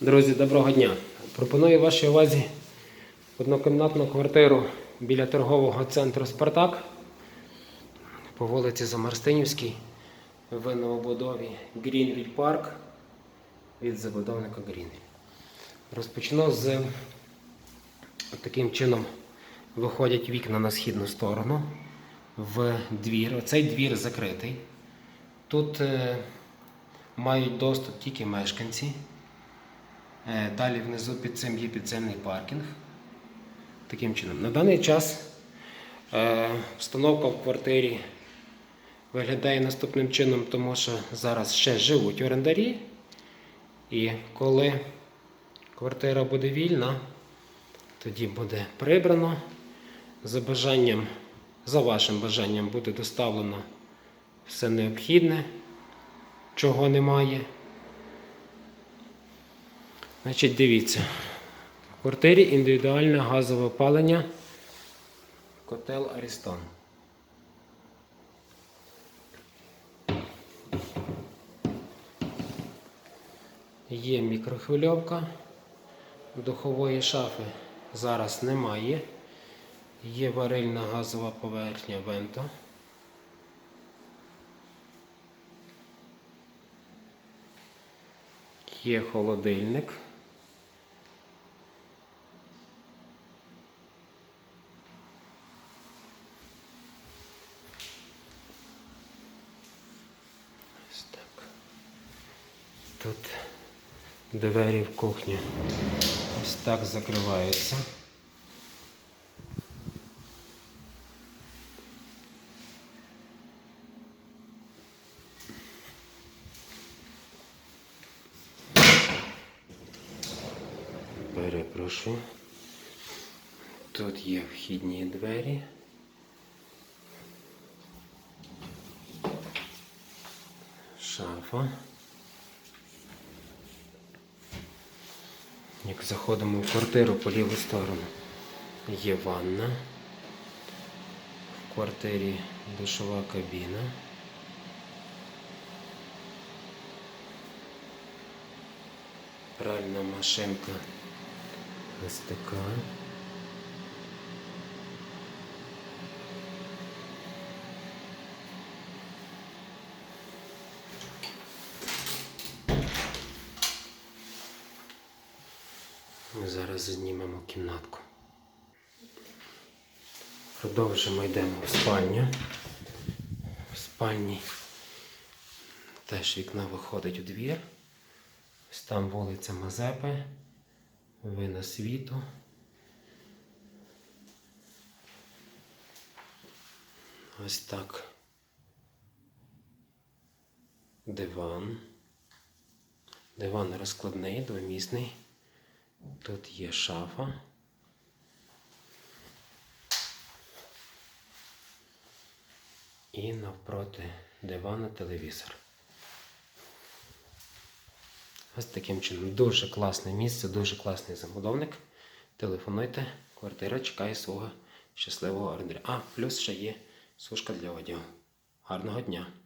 Друзі, доброго дня! Пропоную вашій увазі однокімнатну квартиру біля торгового центру Спартак по вулиці Замарстинівській в новобудові Грінвіль Парк від забудовника Грінвіль. Розпочну з таким чином виходять вікна на східну сторону в двір. Оцей двір закритий. Тут е, мають доступ тільки мешканці. Е, Далі внизу під цим є підземний паркінг. Таким чином. На даний час е, встановка в квартирі виглядає наступним чином, тому що зараз ще живуть орендарі. І коли квартира буде вільна, тоді буде прибрано. За бажанням, за вашим бажанням буде доставлено все необхідне, чого немає. Значить, дивіться. В квартирі індивідуальне газове опалення. Котел Арістон. Є мікрохвильовка. Духової шафи зараз немає. Є варильна газова поверхня Венто. Є холодильник. Ось так. Тут двері в кухню ось так закриваються. Перепрошую. Тут є вхідні двері. Шафа. Як заходимо в квартиру по ліву сторону, є ванна. В квартирі душова кабіна. Пральна машинка ось. Ми зараз знімемо кімнатку. Продовжимо йдемо в спальню. В спальні теж вікна виходить у двір. Ось там вулиця Мазепи, вина світу. Ось так. Диван. Диван розкладний, двомісний. Тут є шафа. І навпроти дивана телевізор. Ось таким чином. Дуже класне місце, дуже класний забудовник. Телефонуйте, квартира чекає свого щасливого орендаря. А, плюс ще є сушка для одягу. Гарного дня!